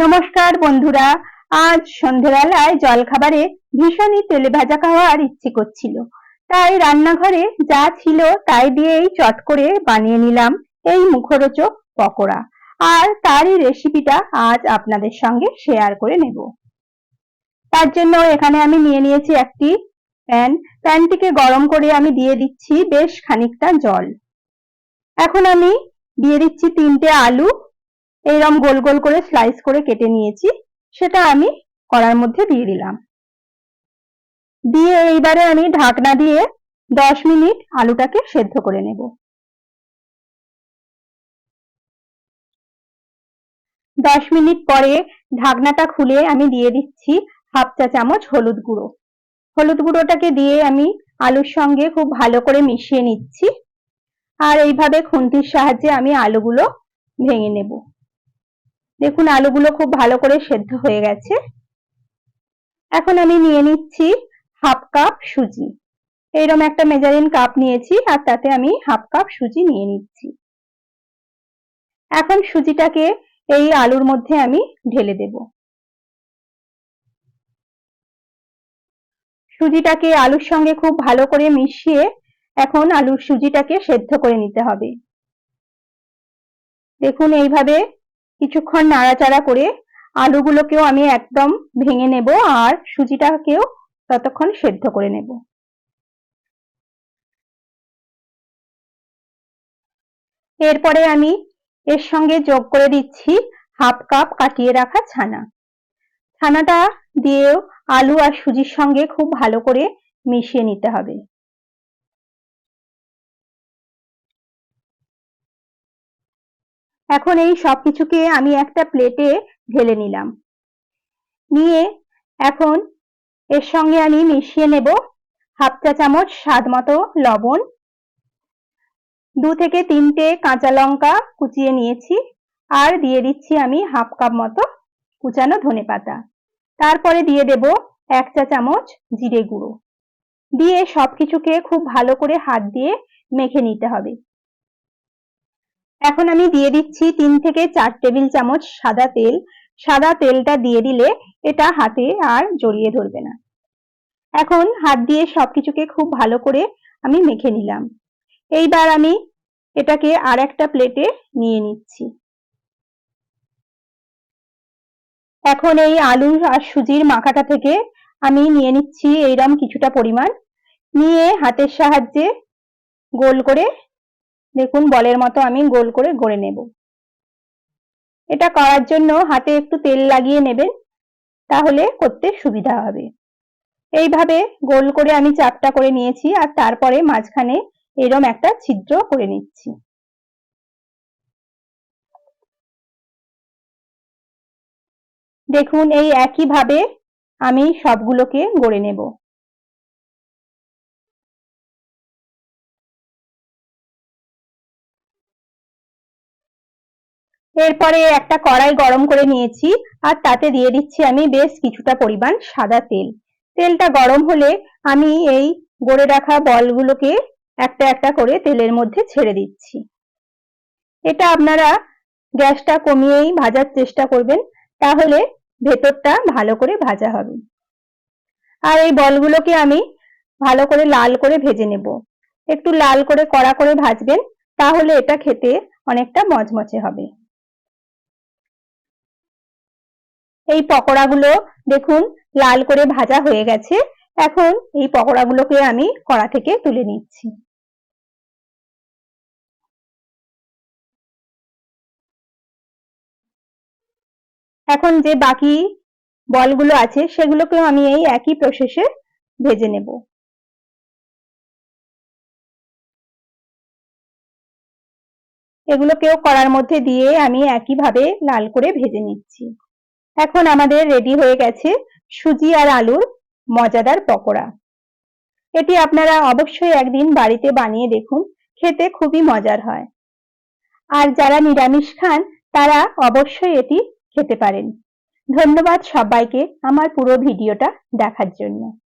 নমস্কার বন্ধুরা, আজ সন্ধেবেলায় জলখাবারে ভীষণই তেলে ভাজা খাওয়ার ইচ্ছে করছিল। তাই রান্নাঘরে যা ছিল তাই দিয়েই চট করে বানিয়ে নিলাম এই মুখরোচক পকোড়া। আর তারই রেসিপিটা আজ আপনাদের সঙ্গে শেয়ার করে নেব। তার জন্য এখানে আমি নিয়ে নিয়েছি একটি প্যান প্যানটিকে গরম করে আমি দিয়ে দিচ্ছি বেশ খানিকটা জল। এখন আমি দিয়ে দিচ্ছি তিনটে আলু এইরকম গোল গোল করে স্লাইস করে কেটে নিয়েছি, সেটা আমি কড়ার মধ্যে দিয়ে দিলাম। দিয়ে এইবারে আমি ঢাকনা দিয়ে দশ মিনিট আলুটাকে সেদ্ধ করে নেব। দশ মিনিট পরে ঢাকনাটা খুলে আমি দিয়ে দিচ্ছি হাফ চা চামচ হলুদ গুঁড়ো। হলুদ গুঁড়োটাকে দিয়ে আমি আলুর সঙ্গে খুব ভালো করে মিশিয়ে নিচ্ছি। আর এইভাবে খুন্তির সাহায্যে আমি আলুগুলো ভেঙে নেব। দেখুন, আলুগুলো খুব ভালো করে সেদ্ধ হয়ে গেছে। এখন আমি নিয়ে নিচ্ছি হাফ কাপ সুজি। এইরকম একটা মেজারিন কাপ নিয়েছি আর তাতে আমি হাফ কাপ সুজি নিয়ে নিচ্ছি। এখন সুজিটাকে এই আলুর মধ্যে আমি ঢেলে দেব। সুজিটাকে আলুর সঙ্গে খুব ভালো করে মিশিয়ে এখন আলুর সুজিটাকে সেদ্ধ করে নিতে হবে। দেখুন, এইভাবে কিছুক্ষণ নাড়াচাড়া করে আলুগুলোকেও আমি একদম ভেঙে নেব আর সুজিটাকেও ততক্ষণ সেদ্ধ করে নেব। এরপরে আমি এর সঙ্গে যোগ করে দিচ্ছি হাফ কাপ কাটিয়ে রাখা ছানা। ছানাটা দিয়েও আলু আর সুজির সঙ্গে খুব ভালো করে মিশিয়ে নিতে হবে। এখন এই সবকিছুকে আমি একটা প্লেটে ঢেলে নিলাম। নিয়ে এখন এর সঙ্গে আমি মিশিয়ে নেব হাফ চা চামচ স্বাদ মতো লবণ। দু থেকে তিনটে কাঁচা লঙ্কা কুচিয়ে নিয়েছি আর দিয়ে দিচ্ছি আমি হাফ কাপ মতো কুচানো ধনে পাতা। তারপরে দিয়ে দেব এক চা চামচ জিরে গুঁড়ো। দিয়ে সবকিছুকে খুব ভালো করে হাত দিয়ে মেখে নিতে হবে। এখন আমি দিয়ে দিচ্ছি তিন থেকে চার টেবিল চামচ সাদা তেল। সাদা তেলটা দিয়ে দিলে এটা হাতে আর জড়িয়ে ধরবে না। এখন হাত দিয়ে সবকিছুকে খুব ভালো করে আমি মেখে নিলাম। এইবার আমি এটাকে আর একটা প্লেটে নিয়ে নিচ্ছি। এখন এই আলু আর সুজির মাখাটা থেকে আমি নিয়ে নিচ্ছি এইরকম কিছুটা পরিমাণ। নিয়ে হাতের সাহায্যে গোল করে দেখুন, বলের মতো আমি গোল করে গড়ে নেব। এটা করার জন্য হাতে একটু তেল লাগিয়ে নেবেন, তাহলে করতে সুবিধা হবে। এইভাবে গোল করে আমি চাপটা করে নিয়েছি আর তারপরে মাঝখানে এরম একটা ছিদ্র করে নিচ্ছি। দেখুন, এই একইভাবে আমি সবগুলোকে গড়ে নেব। এরপরে একটা কড়াই গরম করে নিয়েছি আর তাতে দিয়ে দিচ্ছি আমি বেশ কিছুটা পরিমাণ সাদা তেল। তেলটা গরম হলে আমি এই গড়ে রাখা বলগুলোকে একটা একটা করে তেলের মধ্যে ছেড়ে দিচ্ছি। এটা আপনারা গ্যাসটা কমিয়েই ভাজার চেষ্টা করবেন, তাহলে ভেতরটা ভালো করে ভাজা হবে। আর এই বলগুলোকে আমি ভালো করে লাল করে ভেজে নেব। একটু লাল করে কড়া করে ভাজবেন, তাহলে এটা খেতে অনেকটা মচমচে হবে। এই পকোড়াগুলো দেখুন লাল করে ভাজা হয়ে গেছে। এখন এই পকোড়াগুলোকে আমি কড়া থেকে তুলে নিচ্ছি। এখন যে বাকি বলগুলো আছে সেগুলোকেও আমি এই একই প্রসেসে ভেজে নেব। এগুলোকেও কড়ার মধ্যে দিয়ে আমি একইভাবে লাল করে ভেজে নিচ্ছি। এখন আমাদের রেডি হয়ে গেছে সুজি আর আলুর মজাদার পকোড়া। এটি আপনারা অবশ্যই একদিন বাড়িতে বানিয়ে দেখুন, খেতে খুবই মজার হয়। আর যারা নিরামিষ খান, তারা অবশ্যই এটি খেতে পারেন। ধন্যবাদ সবাইকে আমার পুরো ভিডিওটা দেখার জন্য।